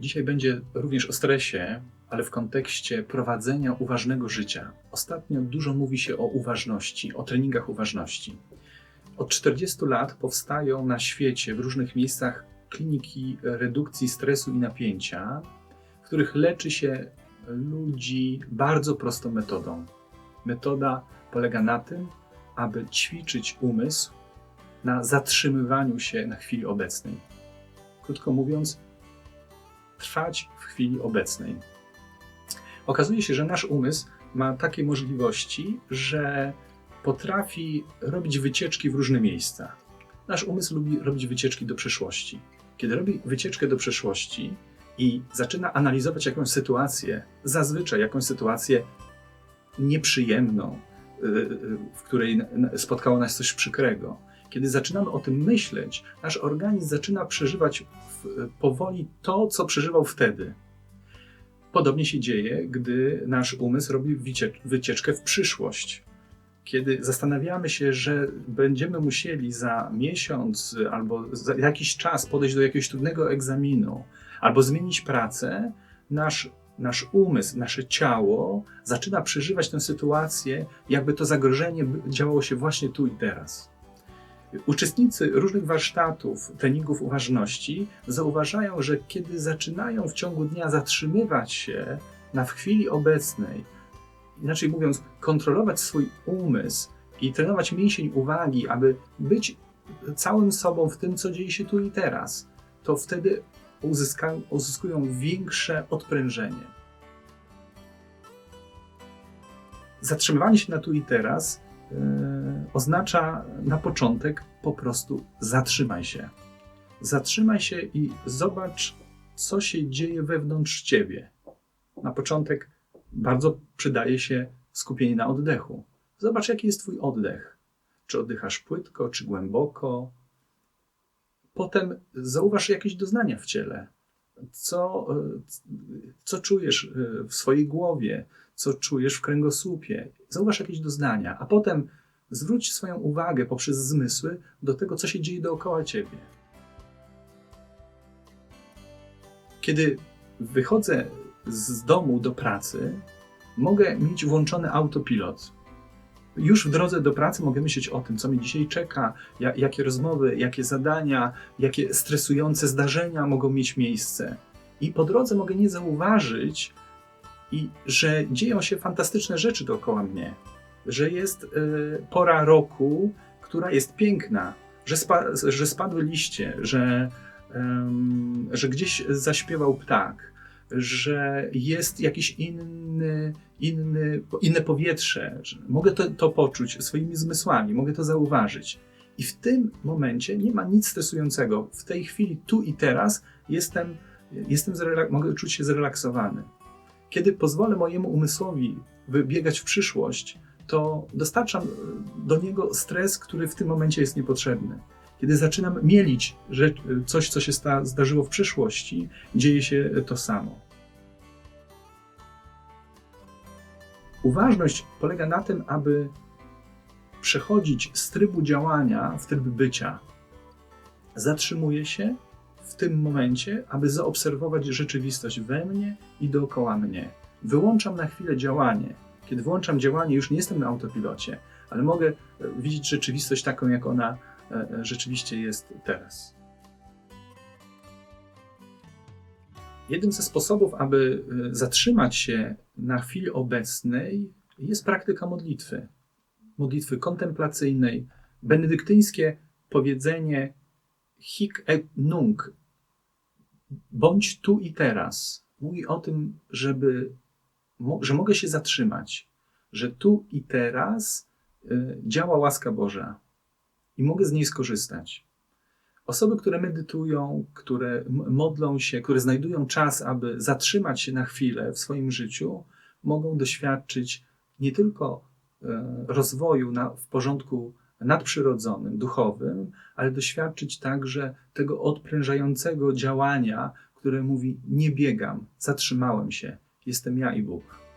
Dzisiaj będzie również o stresie, ale w kontekście prowadzenia uważnego życia. Ostatnio dużo mówi się o uważności, o treningach uważności. Od 40 lat powstają na świecie w różnych miejscach kliniki redukcji stresu i napięcia, w których leczy się ludzi bardzo prostą metodą. Metoda polega na tym, aby ćwiczyć umysł na zatrzymywaniu się na chwili obecnej. Krótko mówiąc, trwać w chwili obecnej. Okazuje się, że nasz umysł ma takie możliwości, że potrafi robić wycieczki w różne miejsca. Nasz umysł lubi robić wycieczki do przeszłości. Kiedy robi wycieczkę do przeszłości i zaczyna analizować jakąś sytuację, zazwyczaj jakąś sytuację nieprzyjemną, y, y, w której spotkało nas coś przykrego, kiedy zaczynamy o tym myśleć, nasz organizm zaczyna przeżywać powoli to, co przeżywał wtedy. Podobnie się dzieje, gdy nasz umysł robi wycieczkę w przyszłość. Kiedy zastanawiamy się, że będziemy musieli za miesiąc albo za jakiś czas podejść do jakiegoś trudnego egzaminu, albo zmienić pracę, nasz, nasz umysł, nasze ciało zaczyna przeżywać tę sytuację, jakby to zagrożenie działało się właśnie tu i teraz. Uczestnicy różnych warsztatów, treningów uważności zauważają, że kiedy zaczynają w ciągu dnia zatrzymywać się na w chwili obecnej, inaczej mówiąc, kontrolować swój umysł i trenować mięsień uwagi, aby być całym sobą w tym, co dzieje się tu i teraz, to wtedy uzyskują większe odprężenie. Zatrzymywanie się na tu i teraz oznacza na początek po prostu zatrzymaj się. Zatrzymaj się i zobacz, co się dzieje wewnątrz ciebie. Na początek bardzo przydaje się skupienie na oddechu. Zobacz, jaki jest Twój oddech. Czy oddychasz płytko, czy głęboko. Potem zauważ jakieś doznania w ciele. Co, co czujesz w swojej głowie, co czujesz w kręgosłupie. Zauważ jakieś doznania, a potem zwróć swoją uwagę poprzez zmysły do tego, co się dzieje dookoła ciebie. Kiedy wychodzę z domu do pracy, mogę mieć włączony autopilot. Już w drodze do pracy mogę myśleć o tym, co mnie dzisiaj czeka, jakie rozmowy, jakie zadania, jakie stresujące zdarzenia mogą mieć miejsce. I po drodze mogę nie zauważyć, i że dzieją się fantastyczne rzeczy dookoła mnie że jest y, pora roku, która jest piękna, że, spa, że spadły liście, że, że gdzieś zaśpiewał ptak, że jest jakiś inny, inny, inne powietrze. Mogę to, to poczuć swoimi zmysłami, mogę to zauważyć. I w tym momencie nie ma nic stresującego. W tej chwili, tu i teraz, jestem, jestem mogę czuć się zrelaksowany. Kiedy pozwolę mojemu umysłowi wybiegać w przyszłość, to dostarczam do niego stres, który w tym momencie jest niepotrzebny. Kiedy zaczynam mielić coś, co się zdarzyło w przyszłości, dzieje się to samo. Uważność polega na tym, aby przechodzić z trybu działania w tryb bycia. Zatrzymuję się w tym momencie, aby zaobserwować rzeczywistość we mnie i dookoła mnie. Wyłączam na chwilę działanie, kiedy włączam działanie, już nie jestem na autopilocie, ale mogę e, widzieć rzeczywistość taką, jak ona e, e, rzeczywiście jest teraz. Jednym ze sposobów, aby zatrzymać się na chwili obecnej, jest praktyka modlitwy. Modlitwy kontemplacyjnej. Benedyktyńskie powiedzenie hic et nunc, bądź tu i teraz, mówi o tym, żeby że mogę się zatrzymać, że tu i teraz y, działa łaska Boża i mogę z niej skorzystać. Osoby, które medytują, które modlą się, które znajdują czas, aby zatrzymać się na chwilę w swoim życiu, mogą doświadczyć nie tylko y, rozwoju na, w porządku nadprzyrodzonym, duchowym, ale doświadczyć także tego odprężającego działania, które mówi: Nie biegam, zatrzymałem się, jestem ja i Bóg.